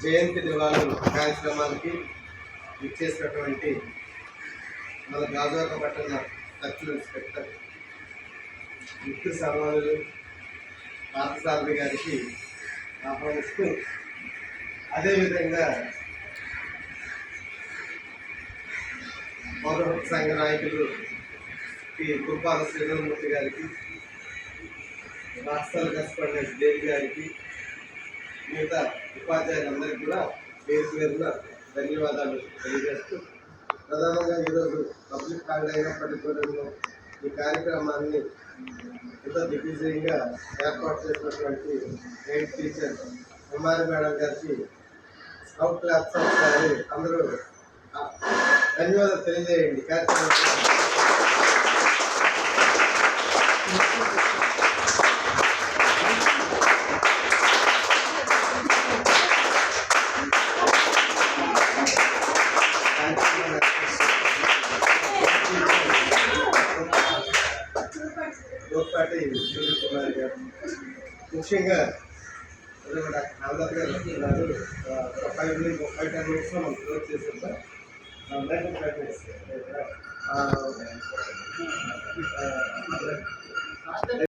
జయంతి నివాళులు కార్యక్రమానికి ఇచ్చేసినటువంటి మన గాజువాక పట్టణ సర్కిల్ ఇన్స్పెక్టర్ ముఖ్య సర్వాలు పార్థసారథి గారికి ఆహ్వానిస్తూ అదేవిధంగా పౌర సంఘ నాయకులు శ్రీ కుర్పాల శ్రీరామూర్తి గారికి రాష్ట్రాల కష్టపడిన దేవి గారికి మిగతా ఉపాధ్యాయులందరికీ కూడా పేరు పేరున ధన్యవాదాలు తెలియజేస్తూ ప్రధానంగా ఈరోజు పబ్లిక్ హాలిడే అయినప్పటికీ కూడా ఈ కార్యక్రమాన్ని ఎంతో దిగ్విజయంగా ఏర్పాటు చేసినటువంటి హెడ్ టీచర్ కుమారి మేడం గారికి స్కౌట్ క్లాస్ అందరూ ధన్యవాదాలు తెలియజేయండి. కార్యక్రమం గోపాటి సూర్య కుమార్ గారు ముఖ్యంగా అదే గారు ఒక ఫైవ్ మినిట్స్ ఒక ఫైవ్ టెన్ మినిట్స్లో మనం క్లోజ్ చేసేద్దాం